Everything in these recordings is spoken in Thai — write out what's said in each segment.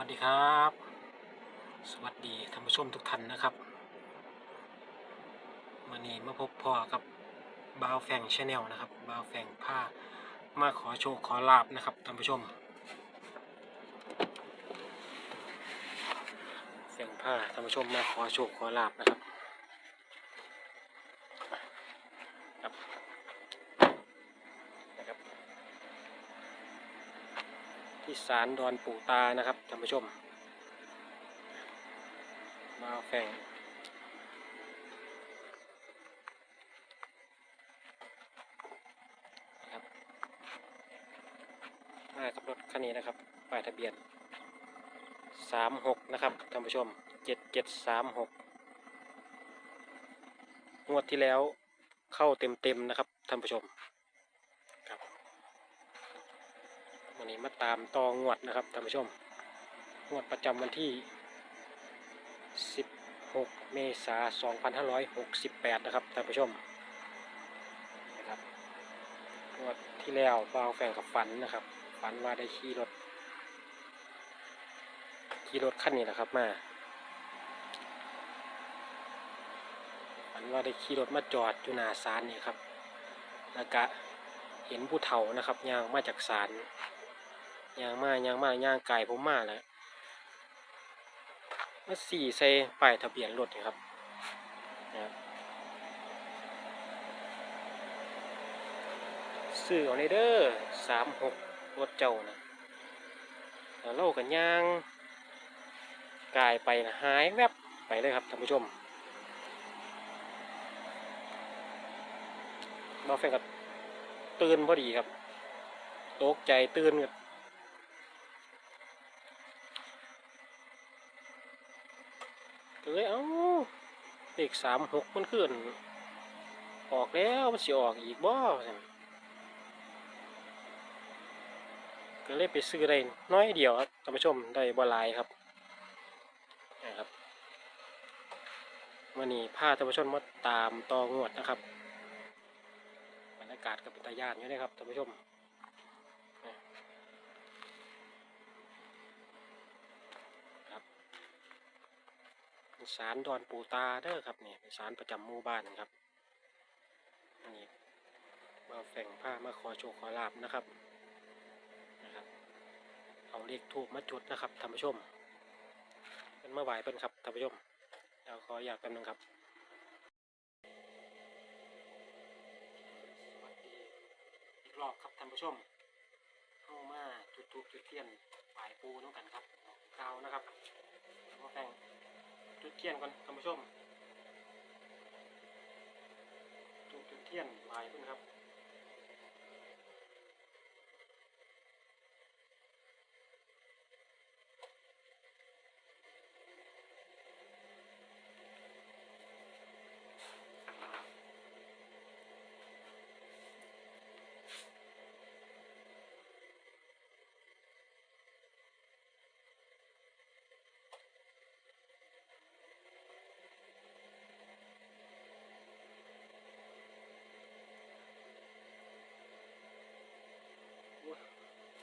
สวัสดีครับ สวัสดีท่านผู้ชมทุกท่านนะครับวันนี้มาพบพ่อกับบาวแฟงชาแนลนะครับบาวแฟงผ้ามาขอโชคขอลาบนะครับท่านผู้ชมแฟงผ้าท่านผู้ชมมาขอโชคขอลาบนะครับ ที่ศาลดอนปู่ตานะครับท่านผู้ชมมาแฝงนะครับมากับรถคันนี้นะครับป้ายทะเบียนสามหกนะครับท่านผู้ชมเจ็ดเจ็ดสามหกงวดที่แล้วเข้าเต็มเต็มๆนะครับท่านผู้ชมครับ วั นี้มาตามต่องวดนะครับท่านผู้ชม งวดประจำวันที่ 16 เมษายน2568 นะครับท่านผู้ชมนะครับงวดที่แล้วบ่าวแฟนกับฝันนะครับ ฝันว่าได้ขี่รถ ขี่รถคันนี้แหละครับมาฝันว่าได้ขี่รถมาจอดอยู่หน้าศาลนี่ครับแล้วก็เห็นผู้เฒ่านะครับย่างมาจากศาล ยางมายางมายางไก่ผมมาแล้วมาสี่ใส่ป้ายทะเบียนรถนี่ครับนะครับซื้อเอาในเด้อสามหกรถเจ้านะแล้วเรากันยางกายไปนะหายแวบไปเลยครับท่านผู้ชมมาแฟนกับตื่นพอดีครับ ตกใจตื่นกับ เลยเอ้าเลขสามหกมันขึ้น ออกแล้วมันสิออกอีกบ่ก็เลยไปซื้อได้น้อยเดียวครับท่านผู้ชมได้บ่หลายครับนะครับวันนี้พาท่านผู้ชมมาตามตองวดนะครับบรรยากาศกับเป็นตาย่านอยู่นะครับท่านผู้ชม เป็น สารดอนปูตาเด้อครับเนี่ยเป็นสารประจำหมู่บ้านครับนี่มาแฝงผ้ามาขอโชคขอลาบนะครับนะครับ เอาเลขทูบมาจุดนะครับท่านผู้ชมเป็นเมื่อไหวเป็นครับท่านผู้ชมเดี๋ยวขออยากแป๊บนึงครับสวัสดีอีกรอบครับท่านผู้ชมเข้ามาจุดทูบจุดเทียนปลายปูน้องกันครับกาวนะครับมาแฝง จุดเทียนก่อนท่านผู้ชมจุดจุดเทียนบายเพื่อนครับ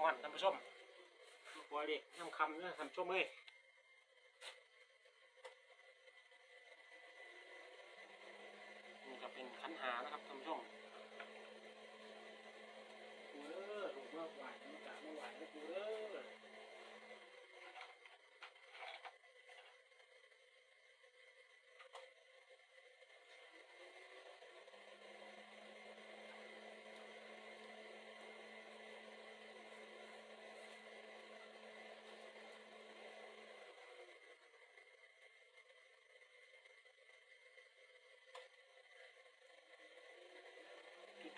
ก่อนท่านผู้ชมลูกหัวเด็กน้ำคำเนี่ยท่านผู้ชมเอ้ยนี่ก็เป็นขันหานะครับท่านผู้ชมกูเด้อถูกเมื่อวานเมื่อกะเมื่อวานนะกูเด้อ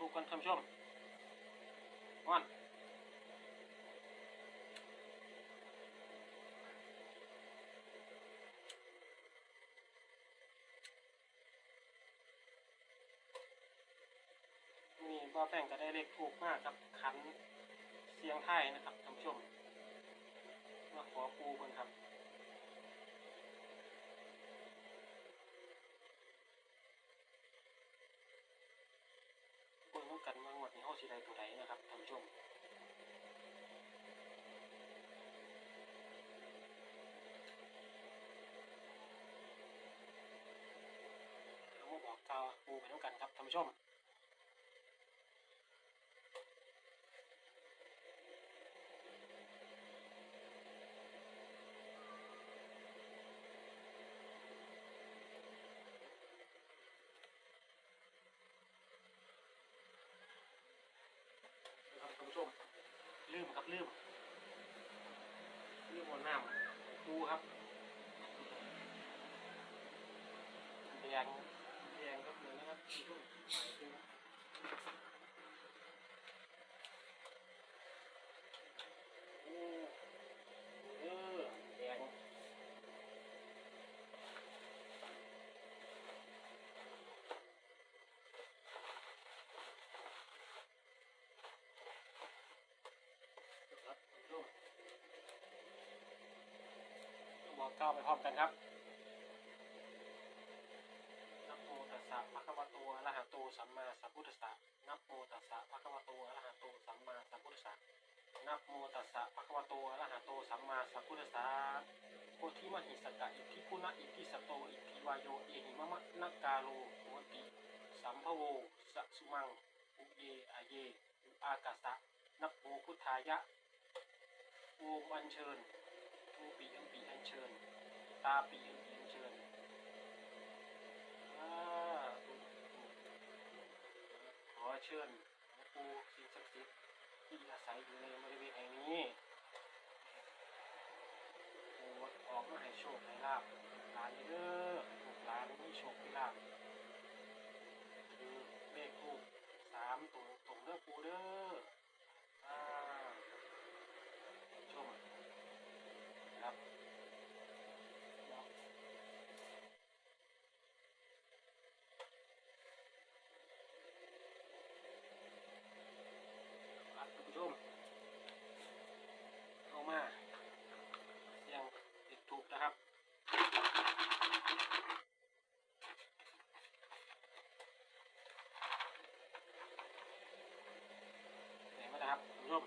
จุดถูกกันท่านผู้ชมก่อนนี่บ่อแป้งก็ได้เลขถูกมากครับขันเสียงไทยนะครับท่านผู้ชมมาขอปูเพิ่นครับ ดนี้ห้องสีใดตัวใดนะครับท่านผู้ชมเราบอกกาวปูไปด้วยกันครับท่านผู้ชม บท่านผู้ชมหมายถึงโอ้เออแดงครับท่านผู้ชมบอกเก้าไปพร้อมกันครับ นะโมตัสสะภะคะวะโตอะระหะโตสัมมาสัมพุทธัสสะโพธิมหิสกะอิทธิคุณะอิทธิสตโตอิทธิวายโยเอหิมะมะนักกาโลโหติสัมภโวสะสุมังอุเยอาเยอุอากาสะนักโมพุทธายะโอมอัญเชิญทูปีอัมปีอัญเชิญ ตาปีอัมปีอัญเชิญอาขอเชิญหลวงปู่สิ่งศักดิ์สิทธิ์ที่อาศัยอยู่ในบริเวณแห่ง นี้โปรดออกมาให้โชคให้ลาบหลานเด้อลูกหลานมีโชคมีลาบคือเลขคู่สามตรงตรงเด้อปูเด้ออ่าชมนะครับเนาะ ครับท่านผู้ชมเอามาเสียงติดถูกนะครับ ไหนมานะครับท่านผู้ชม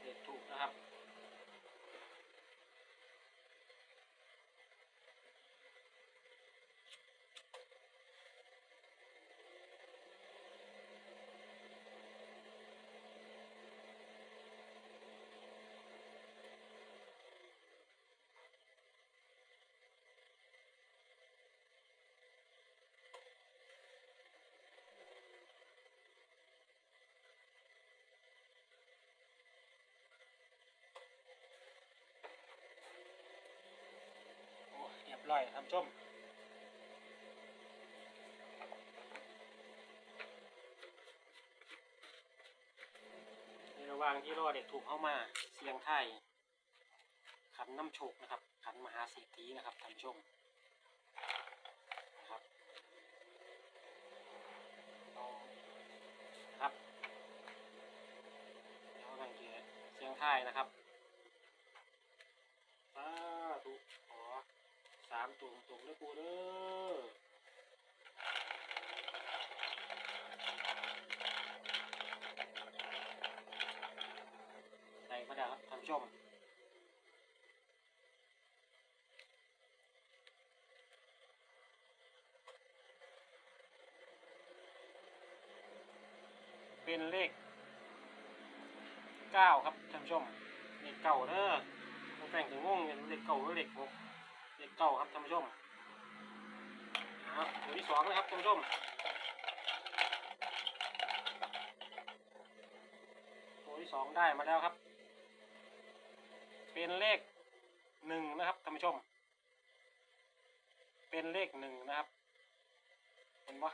เด็ดถูกนะครับ โอ้เร้อยท่านชมในระหว่างที่รอเด็กถูกเข้ามาเสียงไทยขันน้ำโชคนะครับ ขันมหาเศรษฐีนะครับท่านชมนะครับเอานะครับเดี๋ยวกันเกียเสียงไทยนะครับสาธุามตุ่มตุ่มนะปูเด้อใส่มาแล้วครับท่านผู้ชมเป็นเลขเก้าครับท่านผู้ชมเลขเก้าเด้อผมแต่งถึงงงเป็นเลขเก้าหรือเลขหก เก้าครับท่านผู้ชมครับตัวที่สองนะครับท่านผู้ชมตัวที่สองได้มาแล้วครับ เป็นเลขหนึ่งนะครับท่านผู้ชม เป็นเลขหนึ่งนะครับ เห็นปะ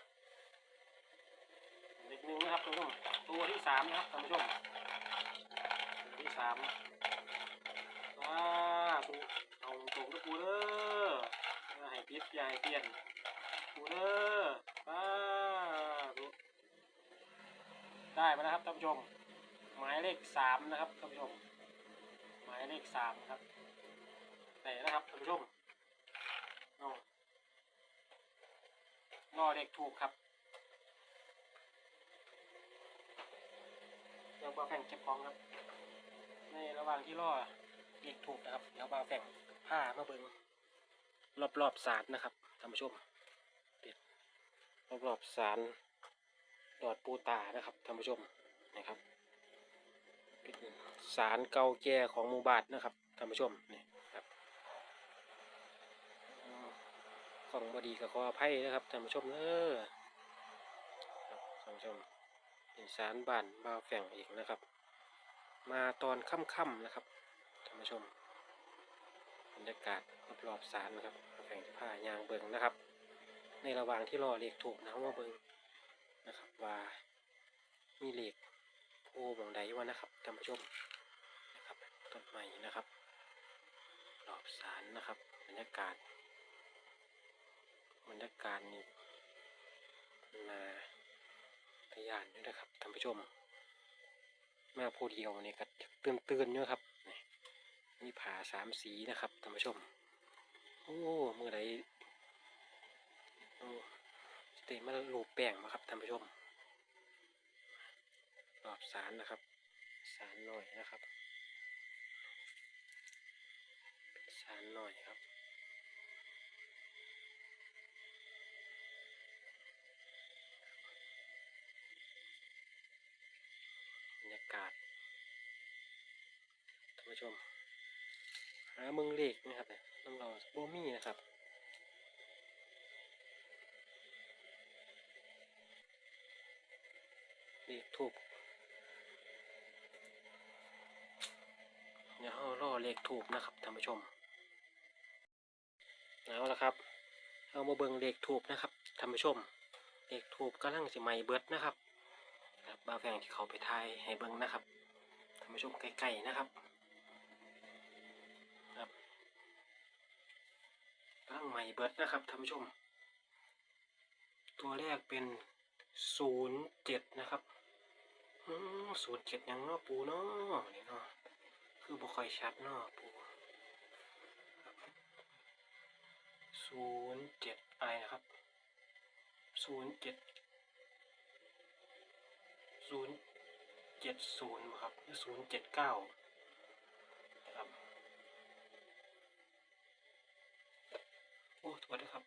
เลขหนึ่งนะครับท่านผู้ชมตัวที่สามนะครับท่านผู้ชมตัวที่สามว้าตู เอาตรงนะกูเด้ออย่าให้พิษอย่าให้เปลี่ยนกูเด้อว้าได้มาแล้วครับท่านผู้ชม หมายเลขสามนะครับท่านผู้ชม หมายเลขสามครับแต่นะครับท่านผู้ชมเอารอเลขถูกครับเดี๋ยวบาแฝงเก็บของครับ ในระหว่างที่รอเลขถูกนะครับ เดี๋ยวบาแฝง ผ้ามาเบิงรอบๆศาสตร์นะครับท่านผู้ชมรอบๆศาลดอดปูตานะครับท่านผู้ชมนะครับเป็นศาลเก่าแก่ของหมู่บ้านนะครับท่านผู้ชมนี่ครับของบดีกับขออภัยนะครับท่านผู้ชมเออครับท่านผู้ชมเป็นศาลบ้านบ่าวแฝงอีกนะครับ มาตอนค่ำๆนะครับท่านผู้ชม รรยากาศรอบๆศาลนะครับบ่าวแฝงจะพายางเบิงนะครับ ในระหว่างที่รอเลขถูกนะว่าเบิงนะครับว่ามีเลขโพบางใดวะนะครับท่านผู้ชมนะครับต้นไม้นะครับรอบศาลนะครับบรรยากาศบรรยากาศนี่นาทะยานอยู่นะครับท่านผู้ชม มาผู้เดียวนี่ก็ตื่นตื่นๆอยู่ครับ มีผาสามสีนะครับท่านผู้ชม โอ้เมือใดโอ้สเตมาลูบแป้งมาครับท่านผู้ชมรอบสารนะครับ สารหน่อยนะครับสารหน่อยครับบรรยากาศท่านผู้ชม เมืองเลขนะครับน้ำรอโบมี่นะครับเลขถูกเดี๋ยวเรารอเลขถูกนะครับท่านผู้ชมเอาละครับเอามาเบิ่งเลขถูกนะครับท่านผู้ชมเลขถูกกำลังสิใหม่เบิดนะครับครับบาแฟงที่เขาไปทายให้เบิ่งนะครับท่านผู้ชมใกล้ๆนะครับกำลัง ใหม่เบิดนะครับท่านผู้ชม ตัวแรกเป็นศูนย์เจ็ดนะครับศูนย์เจ็ดยังเนาะปูเนาะนี่เนาะคือบ่ค่อยชัดเนาะปูศูนย์เจ็ดอะไรนะครับศูนย์เจ็ดศูนย์เจ็ดศูนย์ครับศูนย์เจ็ดเก้านะครับ โอ้ตัวด้วยครับ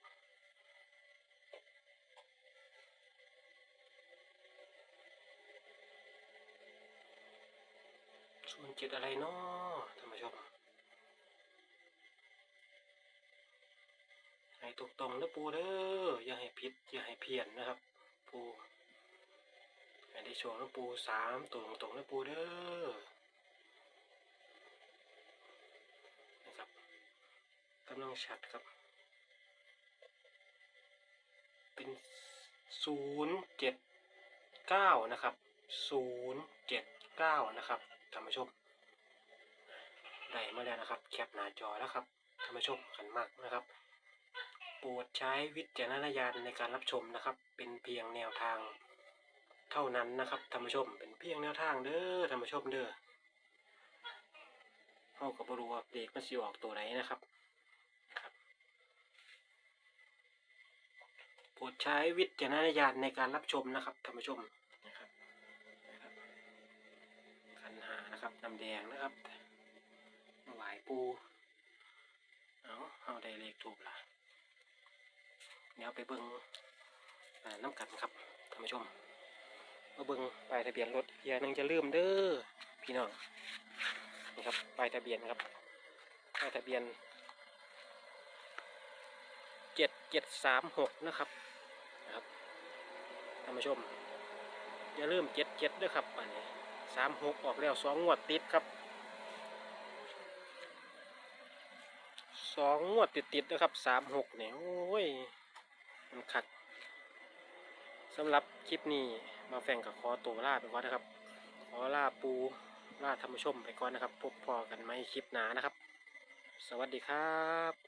ศูนย์เจ็ดอะไรเนาะท่านผู้ชมให้ถูกตรงนะปูเด้ออย่าให้ผิดอย่าให้เพี้ยนนะครับ ปูให้ได้โชว์นะปูสามตัวตรงนะปูเด้อนะครับกำลังชัดครับ เป็นศูนย์เจ็ดเก้านะครับศูนย์เจ็ดเก้านะครับท่านผู้ชมได้มาแล้วนะครับ แคปหน้าจอแล้วครับท่านผู้ชมขันมากนะครับโปรดใช้วิจารณญาณในการรับชมนะครับ เป็นเพียงแนวทางเท่านั้นนะครับท่านผู้ชม เป็นเพียงแนวทางเด้อท่านผู้ชมเด้อเฮากับบรูว่าเด็กมันสิออกตัวไหนนะครับ โป รดใช้วิจารณญาณในการรับชมนะครับท่านผู้ชมนะครับนะครับขันหานะครับน้ำแดงนะครับหวายปูเอาเอาได้เลขถูกละเดี๋ยวไปเบิ้งน้ำกันครับท่านผู้ชมมาเบิ้งป้ายทะเบียนรถอย่านึงจะลืมเด้อพี่น้องนี่ครับป้ายทะเบียนครับป้ายทะเบียนเจ็ดเจ็ดสามหกนะครับ นะครับท่านผู้ชมอย่าลืมเจ็ดเจ็ดด้วยครับอันนี้สามหกออกแล้วสองงวดติดครับสองงวดติดๆนะครับสามหกเนี่ยโอ้ย มันขัดสำหรับคลิปนี้มาแฝงกับขอตัวลาไปก่อนนะครับ ขอลาปูลาธรรมชมไปก่อนนะครับ พบพอกันไหมคลิปหนานะครับ สวัสดีครับ